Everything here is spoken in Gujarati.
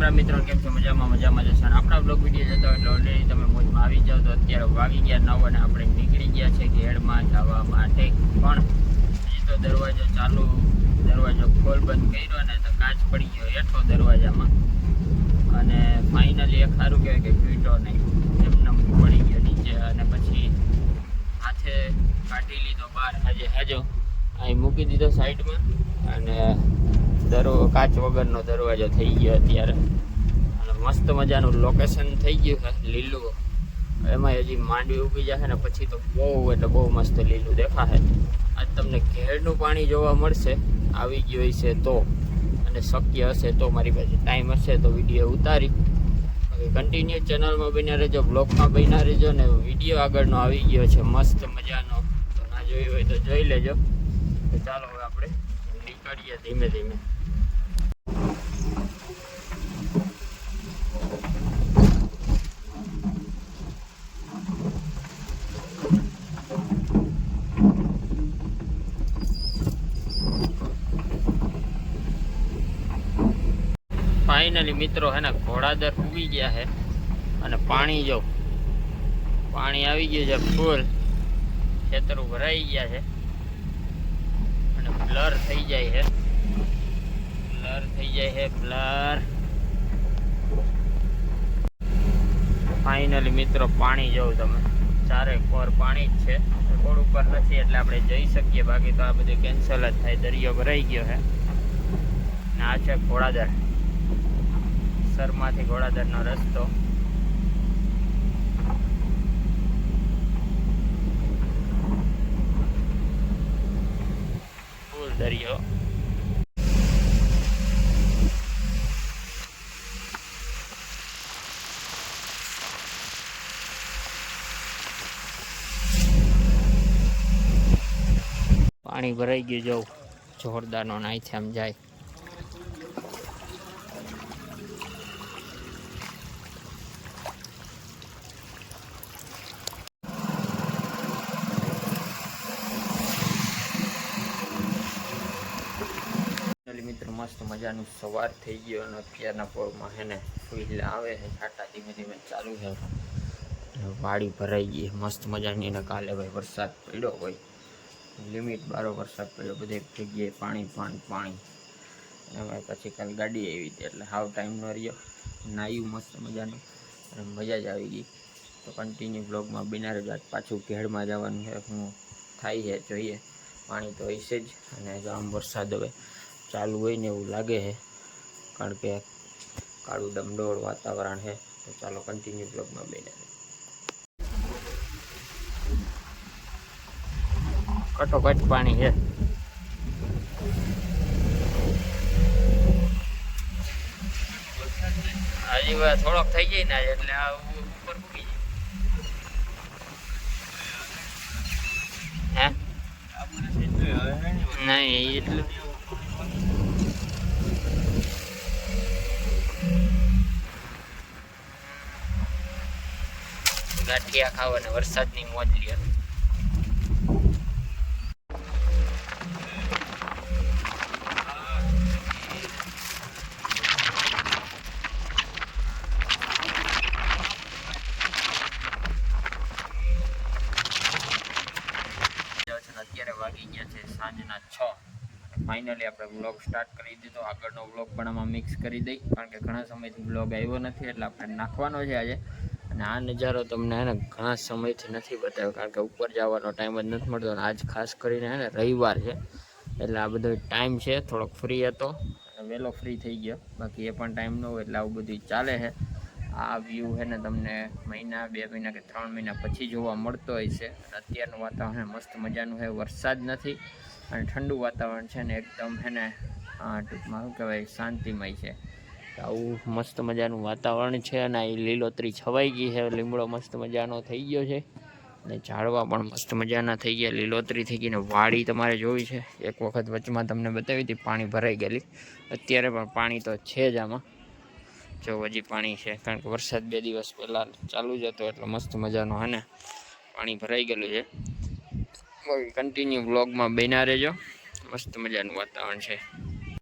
રામ રામ મિત્રો કેમ છો? મજામાં મજામાં છે અને આપણા બ્લોગ વીડિયો જતો એટલે ઓલરેડી તમે મોજમાં આવી જાઓ તો અત્યારે વાગી ગયા નવ અને આપણે નીકળી ગયા છે ઘેડમાં જવા માટે. પણ હજી તો દરવાજો ચાલુ, દરવાજો ખોલ બંધ કર્યો ને તો કાચ પડી ગયો હેઠો દરવાજામાં. અને ફાઇનલી એક સારું કહેવાય કે ફીટો નહીં. એમને પડી ગયો નીચે અને પછી હાથે કાઢી લીધો બહાર. આજે હજો. અહીં મૂકી દીધો સાઈડમાં અને દરો કાચ વગરનો દરવાજો થઈ ગયો અત્યારે. અને મસ્ત મજાનું લોકેશન થઈ ગયું છે, લીલું. એમાં હજી માંડવી ઉગી જશે ને પછી તો બહુ, એટલે બહુ મસ્ત લીલું દેખાશે. આજ તમને ઘેરનું પાણી જોવા મળશે, આવી ગયું છે તો. અને શક્ય હશે તો મારી પાસે ટાઈમ હશે તો વીડિયો ઉતારી. કન્ટિન્યુ ચેનલમાં બન્યા રહેજો બ્લોગમાં બન્યા રહેજો ને વીડિયો આગળનો આવી ગયો છે, મસ્ત મજાનો. તો ના જોયું હોય તો જોઈ લેજો. ચાલો નીકળીએ ધીમે ધીમે ફાઇનલી મિત્રો, હે ને, ઘોડાદર ઉગી ગયા છે અને પાણી જો, પાણી આવી ગયું છે ફૂલ ખેતરો ભરાઈ ગયા છે. બ્લર થઈ જાય છે બ્લર થઈ જાય છે બ્લર ફાઇનલી મિત્રો, પાણી જોઉં તમે. ચારે કોર પાણી જ છે. રોડ ઉપર નથી, એટલે આપણે જઈ શકીએ. બાકી તો આ બધું કેન્સલ જ થાય. દરિયો ભરાઈ ગયો છે ને આ છે ઘોડાદર સરમાંથી ઘોડાદરનો રસ્તો ફૂલ દરિયો. પાણી ભરાઈ ગયું જવું જોરદારનો નાઈથી આમ જાય ફાઇનલી મિત્રો મસ્ત મજાનું સવાર થઈ ગયો અને અત્યારના પોળમાં હે ને ફૂલા આવે છે, છાટા ધીમે ધીમે ચાલુ છે. વાડી ભરાઈ ગઈ મસ્ત મજાની અને કાલે ભાઈ વરસાદ પડ્યો હોય. લિમિટ બારો વરસાદ પડ્યો, બધે જગ્યાએ પાણી પાણી પાણી. એમાં પછી કાલ ગાડી આવી હતી, એટલે હાવ ટાઈમ ન રહ્યો. નાયું મસ્ત મજાનું અને મજા જ આવી ગઈ. તો કન્ટિન્યુ બ્લોગમાં બિના રહેજો પાછું ઘેડમાં જવાનું છે. હું થાય છે, જોઈએ. પાણી તો હશે જ અને આમ વરસાદ હવે. ચાલુ હોય ને એવું લાગે છે કારણ કે કાળું ડમડોળ વાતાવરણ છે તો ચાલો કન્ટિન્યુ બ્લોગમાં બને કટોકટ પાણી છે હજી હવે થોડોક થઈ જાય ને આજે એટલે આ ઉપર મૂકી જાય હે? નહીં એટલું ગાંઠિયા ખાવ અને વરસાદની મોજ લે અત્યારે વાગી ગયા છે સાંજના છ. ફાઇનલી આપણે બ્લોગ સ્ટાર્ટ કરી દીધો. આગળનો બ્લોગ પણ આમાં મિક્સ કરી દઈ. કારણ કે ઘણા સમયથી બ્લોગ આવ્યો નથી, એટલે આપણે નાખવાનો છે આજે. અને આ નજારો તમને એને ઘણા સમયથી નથી બતાવ્યો, કારણ કે ઉપર જવાનો ટાઈમ જ નથી મળતો. આજ ખાસ કરીને હે રવિવાર છે, એટલે આ બધો ટાઈમ છે. થોડોક ફ્રી હતો. વહેલો ફ્રી થઈ ગયો. બાકી એ પણ ટાઈમ ન હોય, એટલે આવું બધું ચાલે છે. આ વ્યૂ છે ને તમને મહિના, બે મહિના કે ત્રણ મહિના પછી જોવા મળતો હોય છે. અત્યારનું વાતાવરણ મસ્ત મજાનું છે વરસાદ નથી. અને ઠંડુ વાતાવરણ છે ને એકદમ હે ને ટૂંકમાં શું કહેવાય, શાંતિમય છે. આવું મસ્ત મજાનું વાતાવરણ છે અને આ લીલોતરી છવાઈ ગઈ છે, લીમડો મસ્ત મજાનો થઈ ગયો છે. અને ઝાડવા પણ મસ્ત મજાના થઈ ગયા, લીલોતરી થઈ ગઈ ને વાડી તમારે જોવી છે. એક વખત વચમાં તમને બતાવી હતી, પાણી ભરાઈ ગયેલી. અત્યારે પણ પાણી તો છે જ આમાં. જો હજી પાણી છે, કારણ કે વરસાદ બે દિવસ પહેલાં ચાલુ જ હતો, એટલે મસ્ત મજાનો હે ને, પાણી ભરાઈ ગયેલું છે. કન્ટિન્યુ બ્લોગમાં બેના રહેજો. મસ્ત મજાનું વાતાવરણ છે.